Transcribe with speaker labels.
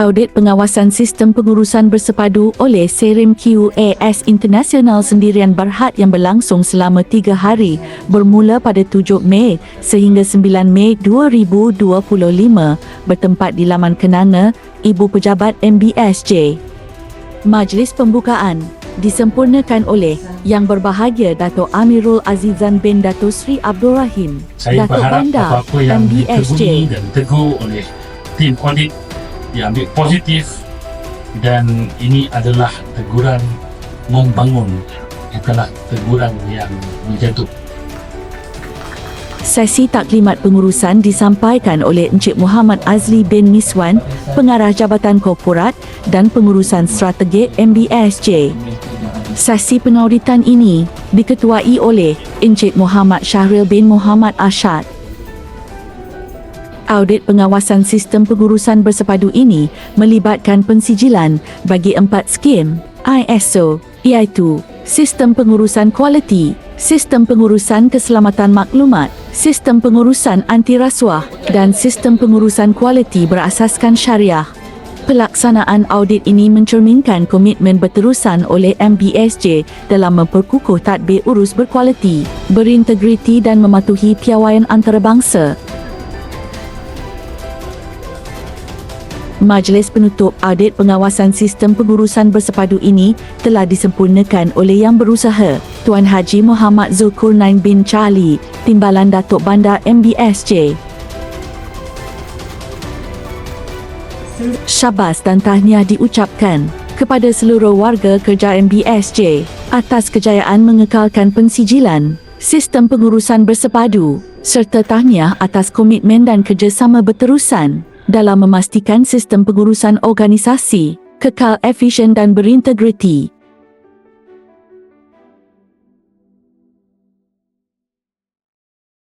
Speaker 1: Audit pengawasan sistem pengurusan bersepadu oleh Serim QAS International sendirian berhad yang berlangsung selama tiga hari bermula pada 7 Mei sehingga 9 Mei 2025 bertempat di Laman Kenanga, Ibu Pejabat MBSJ. Majlis pembukaan disempurnakan oleh Yang Berbahagia Dato' Amirul Azizan bin Dato' Sri Abdul Rahim,
Speaker 2: Saya
Speaker 1: Dato'
Speaker 2: berharap
Speaker 1: Banda,
Speaker 2: apa-apa yang
Speaker 1: MBSJ.
Speaker 2: dan tegur oleh tim audit diambil positif dan ini adalah teguran membangun bukanlah teguran yang menjatuh.
Speaker 1: Sesi taklimat pengurusan disampaikan oleh Encik Muhammad Azli bin Miswan, Pengarah Jabatan Korporat dan Pengurusan Strategik MBSJ. Sesi pengauditan ini diketuai oleh Encik Muhammad Syahril bin Muhammad Ashad. Audit pengawasan sistem pengurusan bersepadu ini melibatkan pensijilan bagi empat skim ISO iaitu Sistem Pengurusan Kualiti, Sistem Pengurusan Keselamatan Maklumat, Sistem Pengurusan Anti Rasuah dan Sistem Pengurusan Kualiti berasaskan syariah. Pelaksanaan audit ini mencerminkan komitmen berterusan oleh MBSJ dalam memperkukuh tadbir urus berkualiti, berintegriti dan mematuhi piawaian antarabangsa Majlis penutup audit pengawasan sistem pengurusan bersepadu ini telah disempurnakan oleh Yang Berusaha, Tuan Haji Muhammad Zulkarnain bin Charlie, Timbalan Datuk Bandar MBSJ. Syabas dan tahniah diucapkan kepada seluruh warga kerja MBSJ atas kejayaan mengekalkan pensijilan sistem pengurusan bersepadu serta tahniah atas komitmen dan kerjasama berterusan dalam memastikan sistem pengurusan organisasi kekal efisien dan berintegriti